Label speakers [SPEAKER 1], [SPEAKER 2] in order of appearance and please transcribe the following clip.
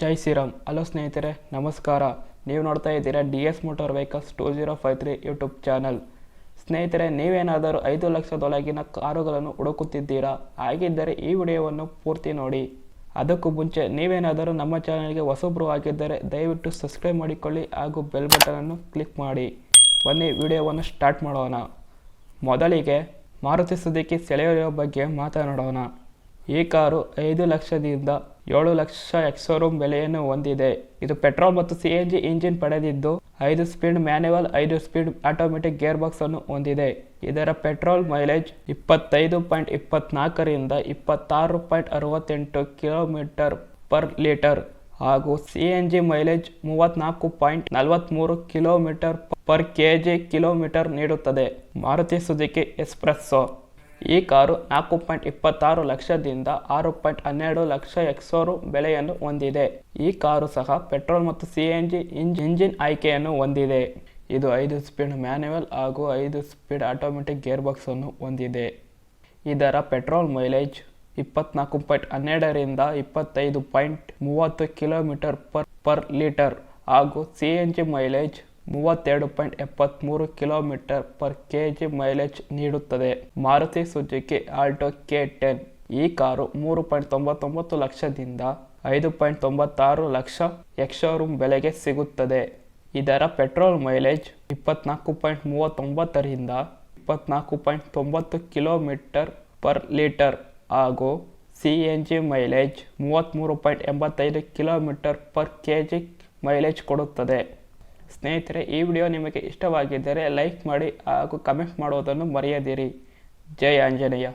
[SPEAKER 1] ಜೈ Shriram. Hello ಸ್ನೇಹಿತರೆ, ನಮಸ್ಕಾರ. ನೀವು ನೋಡ್ತಾ ಇದ್ದೀರಾ D S motor vehicles two zero five three YouTube channel. ಸ್ನೇಹಿತರೆ, ನೀವೇನಾದರೂ ಐದು ಲಕ್ಷದೊಳಗಿನ ಕಾರುಗಳನ್ನು ಹುಡುಕುತ್ತಿದ್ದೀರಾ? ಹಾಗಿದ್ದರೆ ಈ ವಿಡಿಯೋವನ್ನು ಪೂರ್ತಿ ನೋಡಿ. ಅದಕ್ಕೂ ಮುಂಚೆ ನೀವೇನಾದರೂ ನಮ್ಮ ಚಾನಲ್ಗೆ ಹೊಸಬ್ರು ಆಗಿದ್ದರೆ ದಯವಿಟ್ಟು ಸಬ್ಸ್ಕ್ರೈಬ್ ಮಾಡಿಕೊಳ್ಳಿ ಹಾಗೂ ಬೆಲ್ ಬಟನನ್ನು ಕ್ಲಿಕ್ ಮಾಡಿ. ಬನ್ನಿ, ವಿಡಿಯೋವನ್ನು ಸ್ಟಾರ್ಟ್ ಮಾಡೋಣ. ಮೊದಲಿಗೆ ಮಾರುತಿ ಸುಜುಕಿ ಸೆಳೆಯುವ ಬಗ್ಗೆ ಮಾತನಾಡೋಣ. ಈ ಕಾರು ಐದು ಲಕ್ಷದಿಂದ ಏಳು ಲಕ್ಷ ಎಕ್ಸೋರೂಮ್ ಬೆಲೆಯನ್ನು ಹೊಂದಿದೆ. ಇದು ಪೆಟ್ರೋಲ್ ಮತ್ತು ಸಿ ಎನ್ ಜಿ ಇಂಜಿನ್ ಪಡೆದಿದ್ದು, ಐದು ಸ್ಪೀಡ್ ಮ್ಯಾನ್ಯುವಲ್, ಐದು ಸ್ಪೀಡ್ ಆಟೋಮೆಟಿಕ್ ಗೇರ್ ಬಾಕ್ಸ್ ಅನ್ನು ಹೊಂದಿದೆ. ಇದರ ಪೆಟ್ರೋಲ್ ಮೈಲೇಜ್ ಇಪ್ಪತ್ತೈದು ಪಾಯಿಂಟ್ ಇಪ್ಪತ್ನಾಲ್ಕರಿಂದ ಇಪ್ಪತ್ತಾರು ಪಾಯಿಂಟ್ ಅರವತ್ತೆಂಟು ಕಿಲೋಮೀಟರ್ ಪರ್ ಲೀಟರ್ ಹಾಗೂ ಸಿ ಎನ್ ಜಿ ಮೈಲೇಜ್ ಮೂವತ್ನಾಲ್ಕು ಪಾಯಿಂಟ್ ನಲವತ್ತ್ಮೂರು kilometre per K G kilometre ನೀಡುತ್ತದೆ. ಮಾರುತಿ ಸುಜುಕಿ ಎಸ್ಪ್ರೆಸ್ಸೋ ಈ ಕಾರು ನಾಲ್ಕು ಪಾಯಿಂಟ್ ಇಪ್ಪತ್ತಾರು ಲಕ್ಷದಿಂದ ಆರು ಪಾಯಿಂಟ್ ಹನ್ನೆರಡು ಲಕ್ಷ ಎಕ್ಸೋರು ಬೆಲೆಯನ್ನು ಹೊಂದಿದೆ. ಈ ಕಾರು ಸಹ ಪೆಟ್ರೋಲ್ ಮತ್ತು ಸಿ ಎನ್ ಜಿ ಇಂಜಿನ್ ಆಯ್ಕೆಯನ್ನು ಹೊಂದಿದೆ. ಇದು ಐದು ಸ್ಪೀಡ್ ಮ್ಯಾನ್ಯುವಲ್ ಹಾಗೂ ಐದು ಸ್ಪೀಡ್ ಆಟೋಮೆಟಿಕ್ ಗೇರ್ ಬಾಕ್ಸ್ ಅನ್ನು ಹೊಂದಿದೆ. ಇದರ ಪೆಟ್ರೋಲ್ ಮೈಲೇಜ್ ಇಪ್ಪತ್ನಾಲ್ಕು ಪಾಯಿಂಟ್ ಹನ್ನೆರಡರಿಂದ ಇಪ್ಪತ್ತೈದು ಪಾಯಿಂಟ್ ಮೂವತ್ತು ಕಿಲೋಮೀಟರ್ ಪರ್ ಪರ್ ಲೀಟರ್ ಹಾಗೂ ಸಿ ಎನ್ ಜಿ ಮೈಲೇಜ್ ಮೂವತ್ತೆರಡು ಪಾಯಿಂಟ್ ಎಪ್ಪತ್ತ್ಮೂರು kilometre per K G mileage ನೀಡುತ್ತದೆ. Maruti Suzuki Alto K ten. ಈ ಕಾರು ಮೂರು ಪಾಯಿಂಟ್ ತೊಂಬತ್ತೊಂಬತ್ತು ಲಕ್ಷದಿಂದ ಐದು ಪಾಯಿಂಟ್ ತೊಂಬತ್ತಾರು ಲಕ್ಷ ಎಕ್ಸೋರೂಮ್ ಬೆಲೆಗೆ ಸಿಗುತ್ತದೆ. ಇದರ ಪೆಟ್ರೋಲ್ ಮೈಲೇಜ್ ಇಪ್ಪತ್ನಾಲ್ಕು ಪಾಯಿಂಟ್ ಮೂವತ್ತೊಂಬತ್ತರಿಂದ ಇಪ್ಪತ್ನಾಲ್ಕು ಪಾಯಿಂಟ್ ತೊಂಬತ್ತು ಕಿಲೋಮೀಟರ್ ಪರ್ ಲೀಟರ್ ಹಾಗೂ ಸಿ ಎನ್ ಜಿ ಮೈಲೇಜ್ ಮೂವತ್ತ್ಮೂರು ಪಾಯಿಂಟ್ ಎಂಬತ್ತೈದು kilometre per K G mileage ಕೊಡುತ್ತದೆ. ಸ್ನೇಹಿತರೆ ಈ ವಿಡಿಯೋ ನಿಮಗೆ ಇಷ್ಟವಾಗಿದ್ದರೆ ಲೈಕ್ ಮಾಡಿ ಹಾಗೂ ಕಮೆಂಟ್ ಮಾಡುವುದನ್ನು ಮರೆಯದಿರಿ. ಜೈ ಆಂಜನೇಯ.